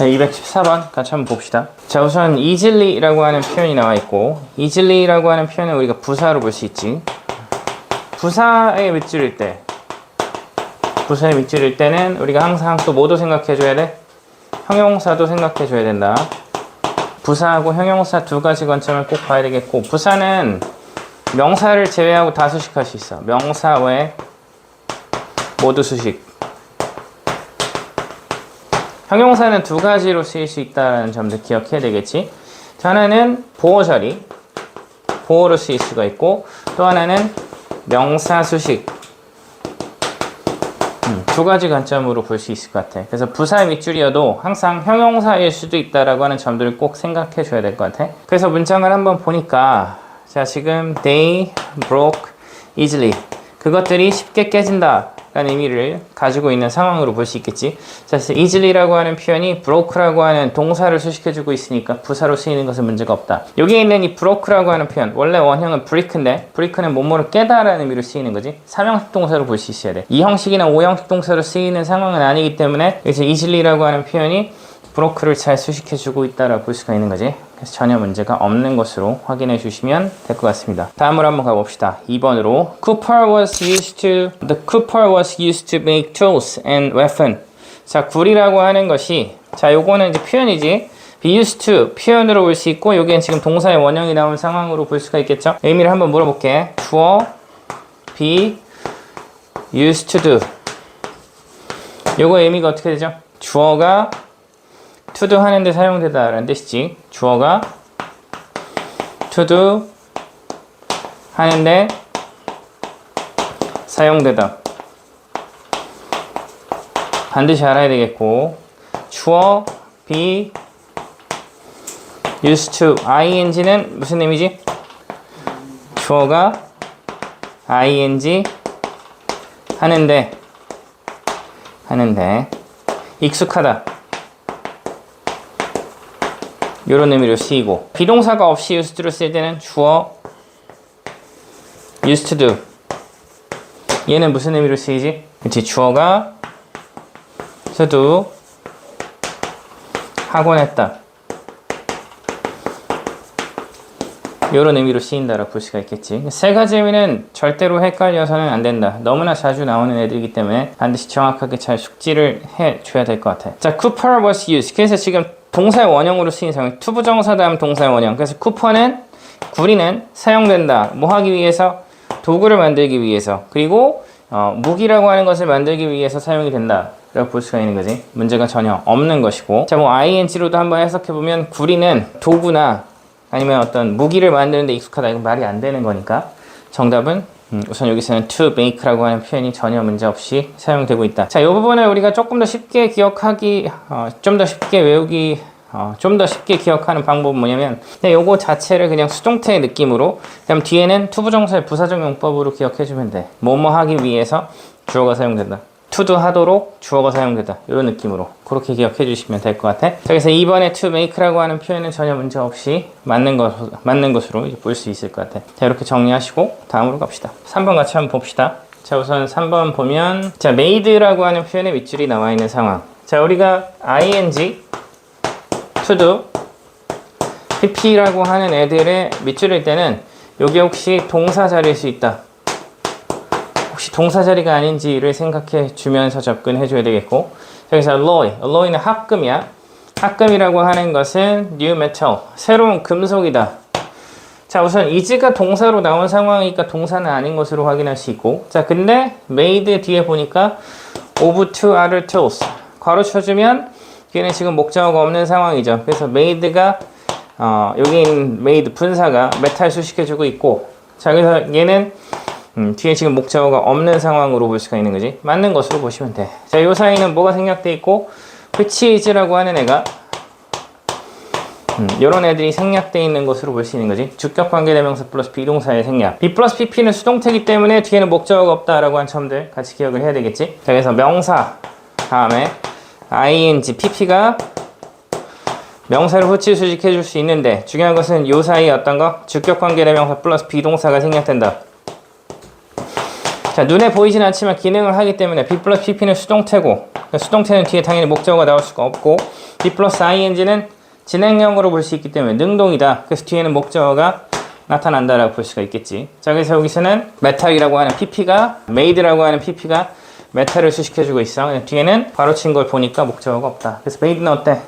자, 214번 같이 한번 봅시다. 자, 우선 easily,라고 하는 표현이 나와 있고 easily,라고 하는 표현은 우리가 부사로 볼 수 있지. 부사에 밑줄일 때 부사에 밑줄일 때는 우리가 항상 또 뭐도 생각해 줘야 돼? 형용사도 생각해 줘야 된다. 부사하고 형용사 두 가지 관점을 꼭 봐야 되겠고 부사는 명사를 제외하고 다 수식할 수 있어. 명사 외 모두 수식. 형용사는 두 가지로 쓰일 수 있다는 점도 기억해야 되겠지. 자, 하나는 보호 자리, 보호로 쓰일 수가 있고, 또 하나는 명사 수식. 음, 두 가지 관점으로 볼 수 있을 것 같아. 그래서 부사 밑줄이어도 항상 형용사일 수도 있다라고 하는 점들을 꼭 생각해 줘야 될 것 같아. 그래서 문장을 한번 보니까, 자, 지금 they broke easily. 그것들이 쉽게 깨진다. 라는 의미를 가지고 있는 상황으로 볼 수 있겠지. 자, easily라고 하는 표현이 broke라고 하는 동사를 수식해주고 있으니까 부사로 쓰이는 것은 문제가 없다. 여기에 있는 이 broke라고 하는 표현, 원래 원형은 break인데, break는 뭐뭐를 깨다라는 의미로 쓰이는 거지. 삼형식 동사로 볼 수 있어야 돼. 이 형식이나 오형식 동사로 쓰이는 상황은 아니기 때문에, 그래서 easily라고 하는 표현이 브로크를 잘 수식해주고 있다라고 볼 수가 있는 거지. 그래서 전혀 문제가 없는 것으로 확인해 주시면 될 것 같습니다. 다음으로 한번 가봅시다. 2번으로 Cooper was used to The Cooper was used to make tools and weapon. 자, 굴이라고 하는 것이 자, 요거는 이제 표현이지. be used to 표현으로 볼 수 있고 여기엔 지금 동사의 원형이 나온 상황으로 볼 수가 있겠죠. 의미를 한번 물어볼게. 주어 be used to do. 요거 의미가 어떻게 되죠? 주어가 to do 하는데 사용되다 라는 뜻이지. 주어가 to do 하는데 사용되다. 반드시 알아야 되겠고 주어 be used to ing는 무슨 의미지? 주어가 ing 하는데 하는데 익숙하다. 이런 의미로 쓰이고 비동사가 없이 used to를 쓸 때는 주어 used to 얘는 무슨 의미로 쓰이지? 그렇지 주어가 to 하곤 했다. 이런 의미로 쓰인다라고 볼 수가 있겠지. 세 가지 의미는 절대로 헷갈려서는 안 된다. 너무나 자주 나오는 애들이기 때문에 반드시 정확하게 잘 숙지를 해줘야 될 것 같아. 자 Cooper was used. 그래서 지금 동사의 원형으로 쓰인 상황 투부정사 다음 동사의 원형. 그래서 쿠퍼는 구리는 사용된다. 뭐 하기 위해서? 도구를 만들기 위해서. 그리고 어, 무기라고 하는 것을 만들기 위해서 사용이 된다. 라고 볼 수가 있는 거지. 문제가 전혀 없는 것이고. 자 뭐 ing로도 한번 해석해 보면 구리는 도구나 아니면 어떤 무기를 만드는데 익숙하다. 이건 말이 안 되는 거니까. 정답은 음, 우선 여기서는 to make라고 하는 표현이 전혀 문제 없이 사용되고 있다. 자, 이 부분을 우리가 조금 더 쉽게 기억하기, 어, 좀 더 쉽게 외우기, 어, 좀 더 쉽게 기억하는 방법은 뭐냐면, 요거 자체를 그냥 수동태의 느낌으로, 그다음 뒤에는 투부정사의 부사적 용법으로 기억해주면 돼. 뭐뭐 하기 위해서 주어가 사용된다. Do 하도록 주어가 사용된다. 이런 느낌으로 그렇게 기억해 주시면 될 것 같아. 자, 그래서 2번에 to make라고 하는 표현은 전혀 문제 없이 맞는 것, 맞는 것으로 볼 수 있을 것 같아. 자, 이렇게 정리하시고 다음으로 갑시다. 3번 같이 한번 봅시다. 자, 우선 3번 보면 자, made라고 하는 표현의 밑줄이 나와 있는 상황. 자, 우리가 ing, to pp라고 하는 애들의 밑줄일 때는 여기 혹시 동사 자리일 수 있다. 동사 자리가 아닌지를 생각해 주면서 접근해 줘야 되겠고. 여기서 alloy, alloy는 합금이야. 합금이라고 하는 것은 new metal, 새로운 금속이다. 자 우선 is가 동사로 나온 상황이니까 동사는 아닌 것으로 확인할 수 있고. 자 근데 made 뒤에 보니까 of two other tools. 괄호 쳐주면 얘는 지금 목적어가 없는 상황이죠. 그래서 made가 어, 여기 있는 made 분사가 메탈 수식해주고 있고. 자 그래서 얘는 음, 뒤에 지금 목적어가 없는 상황으로 볼 수가 있는 거지. 맞는 것으로 보시면 돼. 자, 요 사이는 뭐가 생략돼 있고, which is라고 하는 애가, 음, 요런 애들이 생략돼 있는 것으로 볼 수 있는 거지. 주격 관계대명사 플러스 비동사의 생략. B 플러스 PP는 수동태이기 때문에 뒤에는 목적어가 없다라고 한 점들 같이 기억을 해야 되겠지. 자, 그래서 명사 다음에 ing, PP가 명사를 후치 수식해 줄 수 있는데 중요한 것은 요 사이 어떤 거? 주격 관계대명사 플러스 비동사가 생략된다. 자, 눈에 보이진 않지만 기능을 하기 때문에 B 플러스 PP는 수동태고 그러니까 수동태는 뒤에 당연히 목적어가 나올 수가 없고 be 플러스 ing는 진행형으로 볼 수 있기 때문에 능동이다. 그래서 뒤에는 목적어가 나타난다라고 볼 수가 있겠지. 자, 그래서 여기서는 메탈이라고 하는 pp가 made라고 하는 pp가 메탈을 수식해주고 있어. 뒤에는 바로 친 걸 보니까 목적어가 없다. 그래서 made는 어때?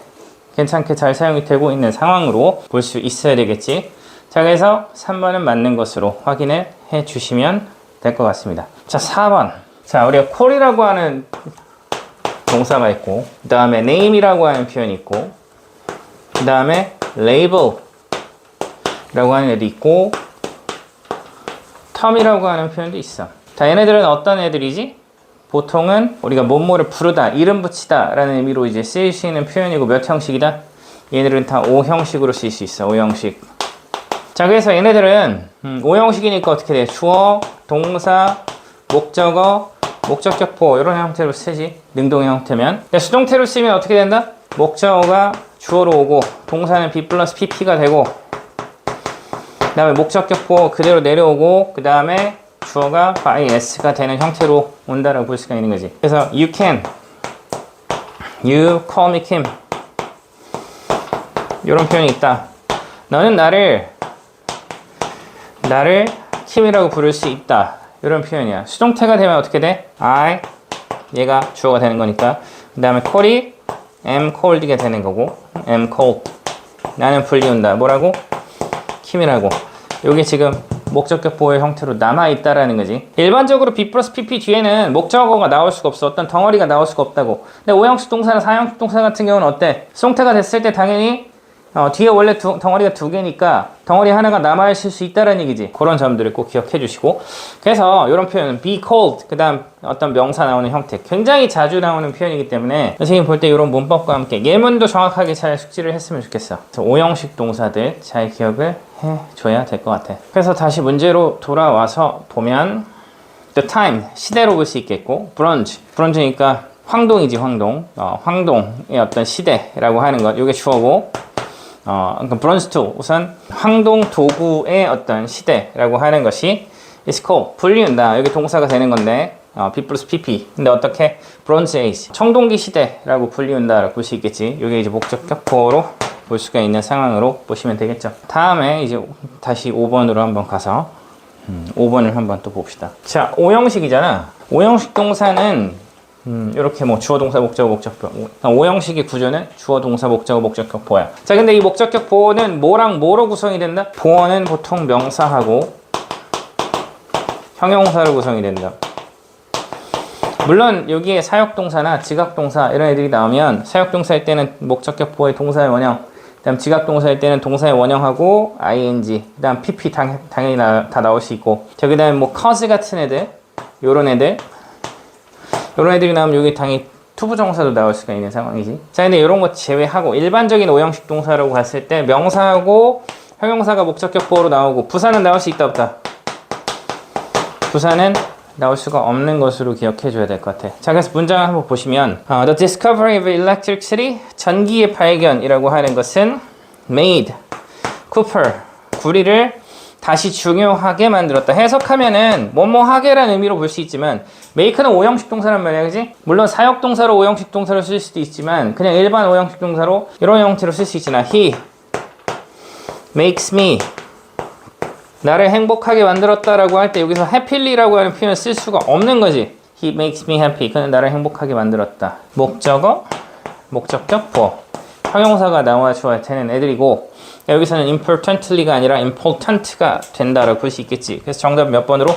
괜찮게 잘 사용이 되고 있는 상황으로 볼 수 있어야 되겠지. 자, 그래서 3번은 맞는 것으로 확인을 해 주시면 될 것 같습니다. 자, 4번. 자, 우리가 call이라고 하는 동사가 있고, 그 다음에 name이라고 하는 표현이 있고, 그 다음에 label 라고 하는 애도 있고, term이라고 하는 표현도 있어. 자, 얘네들은 어떤 애들이지? 보통은 우리가 뭐뭐를 부르다, 이름 붙이다 라는 의미로 이제 쓰일 수 있는 표현이고 몇 형식이다? 얘네들은 다 5형식으로 쓸 수 있어, 5형식. 자, 그래서 얘네들은 음, 5형식이니까 어떻게 돼? 주어, 동사, 목적어, 목적격보 이런 형태로 쓰지. 능동 형태면. 근데 수동태로 쓰면 어떻게 된다? 목적어가 주어로 오고 동사는 B 플러스 PP가 되고 그 다음에 목적격보 그대로 내려오고 그 다음에 주어가 by s가 되는 형태로 온다라고 볼 수가 있는 거지. 그래서 you can, you call me Kim 이런 표현이 있다. 너는 나를 나를 킴이라고 부를 수 있다. 이런 표현이야. 수동태가 되면 어떻게 돼? I 얘가 주어가 되는 거니까. 그 다음에 call이 am called가 되는 거고 am called 나는 불리운다. 뭐라고? 킴이라고. 요게 지금 목적격 보호의 형태로 남아있다라는 거지. 일반적으로 B 플러스 PP 뒤에는 목적어가 나올 수가 없어. 어떤 덩어리가 나올 수가 없다고. 근데 5형식 동사나 4형식 동사 같은 경우는 어때? 수동태가 됐을 때 당연히 어, 뒤에 원래 두, 덩어리가 두 개니까 덩어리 하나가 남아있을 수 있다는 얘기지. 그런 점들을 꼭 기억해 주시고. 그래서 이런 표현은 be cold, 그 다음 어떤 명사 나오는 형태. 굉장히 자주 나오는 표현이기 때문에 선생님 볼 때 이런 문법과 함께 예문도 정확하게 잘 숙지를 했으면 좋겠어. 5형식 동사들 잘 기억을 해 줘야 될 것 같아. 그래서 다시 문제로 돌아와서 보면 the time, 시대로 볼 수 있겠고, brunch, brunch니까 황동이지, 황동. 어, 황동의 어떤 시대라고 하는 것. 이게 주어고, 어, 그러니까 브론스투 우선 황동 도구의 어떤 시대라고 하는 것이 called 불리운다. 여기 동사가 되는 건데 어, B 플러스 PP 근데 어떻게? 브론즈 에이지 청동기 시대라고 불리운다라고 볼 수 있겠지. 이게 이제 목적 격포로 볼 수가 있는 상황으로 보시면 되겠죠. 다음에 이제 다시 5번으로 한번 가서 음, 5번을 한번 또 봅시다. 자 5형식이잖아. 5형식 동사는 음, 이렇게 뭐 주어 동사 목적어 목적표. 오형식의 구조는 주어 동사 목적어 목적격 보야. 자, 근데 이 목적격 보어는 뭐랑 뭐로 구성이 된다? 보어는 보통 명사하고 형용사로 구성이 된다. 물론 여기에 사역동사나 지각동사 이런 애들이 나오면 사역동사일 때는 목적격 보어의 동사의 원형 그 다음 지각동사일 때는 동사의 원형하고 ing 그 다음 pp 당, 당연히 나, 다 나올 수 있고 저 그다음에 뭐 cause 같은 애들 요런 애들 이런 애들이 나오면 여기 당연히 투부정사도 나올 수가 있는 상황이지. 자, 근데 이런 거 제외하고 일반적인 오형식 동사라고 갔을 때 명사하고 형용사가 목적격 보호로 나오고 부사는 나올 수 있다 없다. 부사는 나올 수가 없는 것으로 기억해 줘야 될 것 같아. 자, 그래서 문장을 한번 보시면 어, The discovery of electricity 전기의 발견이라고 하는 것은 made Cooper 구리를 다시 중요하게 만들었다. 해석하면은 뭐뭐하게라는 의미로 볼 수 있지만 make는 오형식 동사란 말이야, 그지? 물론 사역 동사로 오형식 동사로 쓸 수도 있지만 그냥 일반 오형식 동사로 이런 형태로 쓸 수 있잖아. He makes me 나를 행복하게 만들었다라고 할 때 여기서 happy라고 하는 표현을 쓸 수가 없는 거지. He makes me happy. 그는 나를 행복하게 만들었다. 목적어, 목적격, 보. 형용사가 나와 줘야 되는 애들이고 여기서는 importantly가 아니라 important가 된다라고 볼 수 있겠지. 그래서 정답 몇 번으로?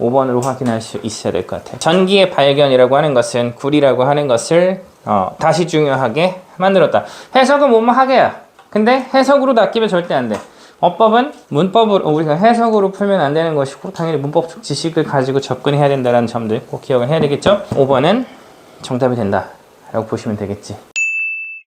5번으로 확인할 수 있어야 될 것 같아요. 전기의 발견이라고 하는 것은 구리라고 하는 것을 어, 다시 중요하게 만들었다. 해석은 뭐뭐 하게야. 근데 해석으로 낚이면 절대 안 돼. 어법은 문법으로 우리가 해석으로 풀면 안 되는 것이고 당연히 문법적 지식을 가지고 접근해야 된다는 점들 꼭 기억을 해야 되겠죠. 5번은 정답이 된다라고 보시면 되겠지.